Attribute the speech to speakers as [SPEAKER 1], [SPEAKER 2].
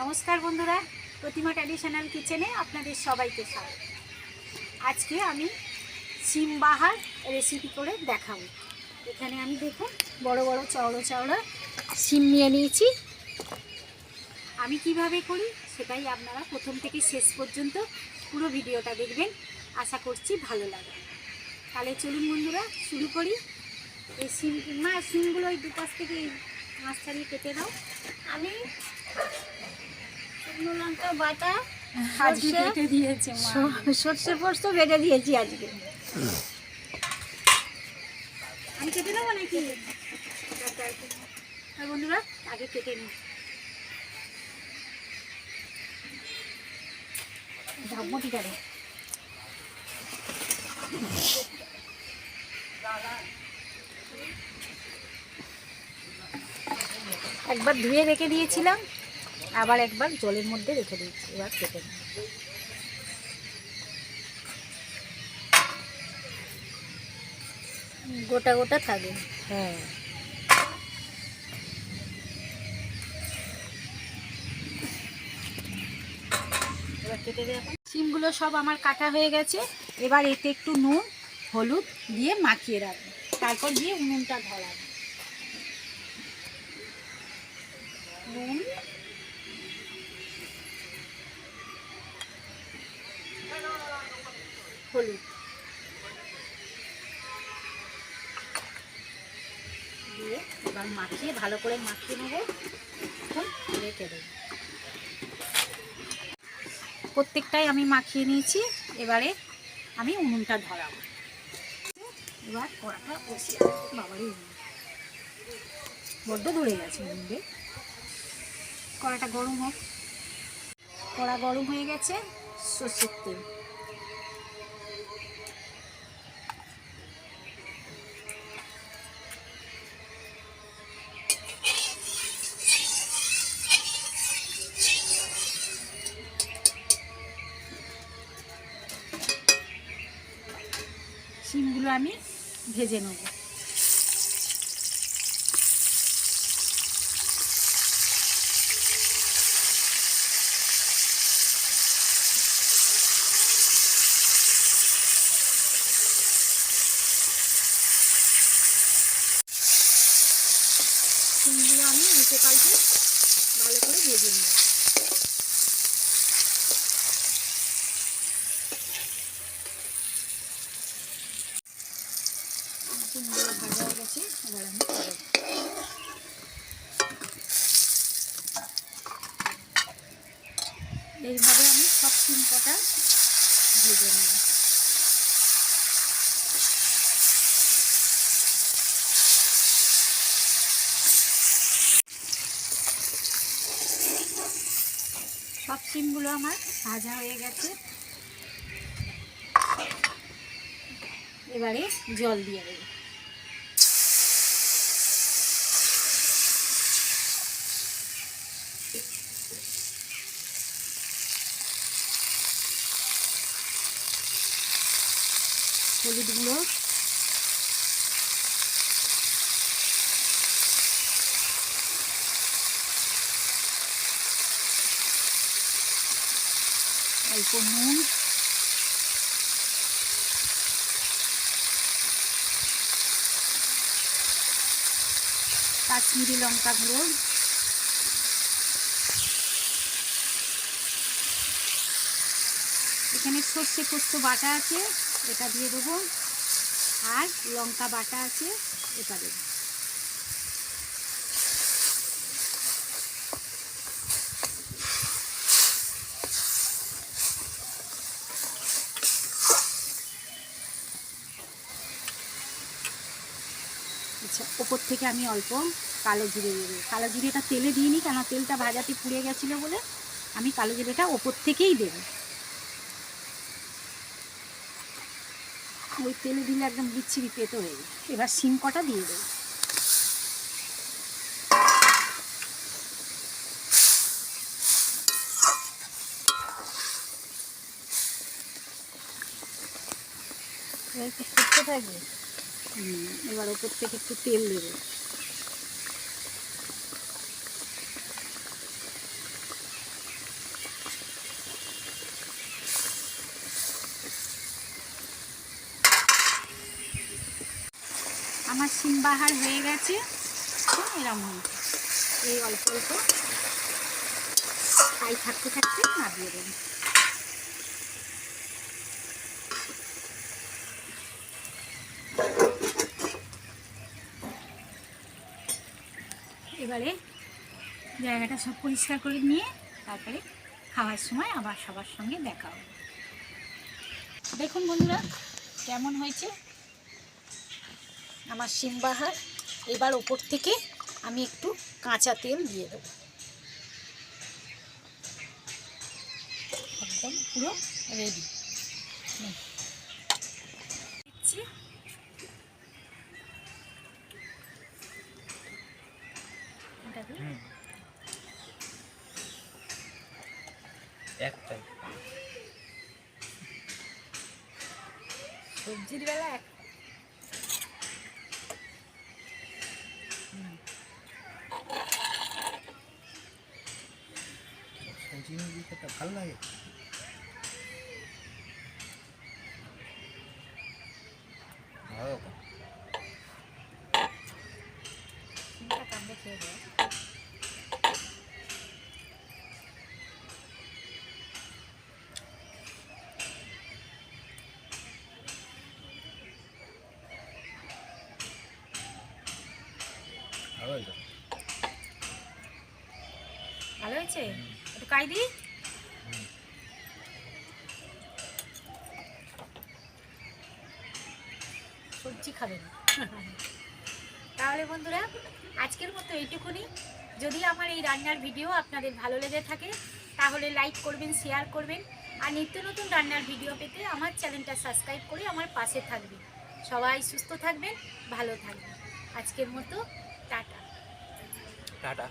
[SPEAKER 1] নমস্কার বন্ধুরা, প্রতিমা ট্র্যাডিশনাল কিচেনে আপনাদের সবাইকে স্বাগত। আজকে আমি সিম বাহার রেসিপি করে দেখাবো। এখানে আমি দেখুন, বড় বড় চওড়ো চওড়া সিম নিয়ে নিয়েছি। আমি কীভাবে করি সেটাই আপনারা প্রথম থেকে শেষ পর্যন্ত পুরো ভিডিওটা দেখবেন। আশা করছি ভালো লাগবে। তাহলে চলুন বন্ধুরা, শুরু করি। এই সিম মা সিমগুলো ওই দুপাশ থেকে মাছ ছাড়িয়ে কেটে দাও।
[SPEAKER 2] আমি শুকনো লঙ্কা বাটা
[SPEAKER 1] আজকে কেটে দিয়েছে
[SPEAKER 2] সর্ষে পোস্ত বেটে দিয়েছি আজকে।
[SPEAKER 1] আমি কেটে দেবো নাকি? বন্ধুরা আগে কেটে নিই। ধাপমটিটা রে একবার ধুয়ে রেখে দিয়েছিলাম আবার একবার জলের মধ্যে রেখে দিয়েছি এবার কেটে নিই
[SPEAKER 2] গোটা গোটা থাকে
[SPEAKER 1] হ্যাঁ। এবার কেটে দে সিমগুলো সব আমার কাটা হয়ে গেছে এবার এতে একটু নুন হলুদ দিয়ে মাখিয়ে রাখব। তারপর দিয়ে উনুনটা ধরাবো। নুন। হলুদ। দিয়ে এবার মাখিয়ে, ভালো করে মাখিয়ে নেব। রেখে প্রত্যেকটাই আমি মাখিয়ে নিয়েছি। এবারে আমি উনুনটা ধরাবো। এবার কড়াটা বাবারই উনুন। বড্ড ধরে গেছে উনুনটা কড়াটা গরম হোক। কড়া গরম হয়ে গেছে সর্ষের তেল। শিমগুলো আমি ভেজে নেব শিমগুলো আমি উল্টে পাল্টে ভালো করে ভেজে আমি এইভাবে আমি সব কটা ভেজে নেব সব সিমগুলো আমার ভাজা হয়ে গেছে। এবারে জল দিয়ে দেবো। হলুদ গুঁড়ো অল্প নুন কাশ্মীরি লঙ্কা গুঁড়ো এখানে সর্ষে পোস্ত বাটা আছে, এটা দিয়ে দেবো। আর লঙ্কা বাটা আছে, এটা দেবো। আচ্ছা ওপর থেকে আমি অল্প কালো জিরে দেবো। কালো জিরেটা তেলে দিইনি কেন তেলটা ভাজাতে পুড়ে গেছিল বলে আমি কালো জিরেটা ওপর থেকেই দেবো। ওই তেলে দিলে একদম বিচ্ছিরি পেতো হয়ে যায়। এবার সিম কটা দিয়ে দেবো।
[SPEAKER 2] ফুটতে থাকবে?
[SPEAKER 1] এবার ওপর থেকে একটু তেল দেবো। আমার সিম বাহার হয়ে গেছে এরম এই অল্প অল্প। তাই থাকতে থাকতে নামিয়ে দেবেন এবারে জায়গাটা সব পরিষ্কার করে নিয়ে তারপরে খাওয়ার সময় আবার সবার সঙ্গে দেখা হবে। দেখুন বন্ধুরা, কেমন হয়েছে? আমার সিমবাহার, এবার ওপর থেকে আমি একটু কাঁচা তেল দিয়ে দেবো। একদম পুরো রেডি
[SPEAKER 3] একটাই।
[SPEAKER 1] সবজির বেলা এক।
[SPEAKER 3] সজিনা দিতে ভালো লাগে? ভালো
[SPEAKER 1] ভালো হয়েছে? একটু কাই দিই সবজি খাবেন তাহলে বন্ধুরা, আজকের মতো এইটুকুনি। যদি আমার এই রান্নার ভিডিও আপনাদের ভালো লেগে থাকে, তাহলে লাইক করবেন, শেয়ার করবেন, আর নিত্য নতুন রান্নার ভিডিও পেতে আমার চ্যানেলটা সাবস্ক্রাইব করে আমার পাশে থাকবেন। সবাই সুস্থ থাকবেন, ভালো থাকবেন। আজকের মতো, টাটা।
[SPEAKER 3] টাটা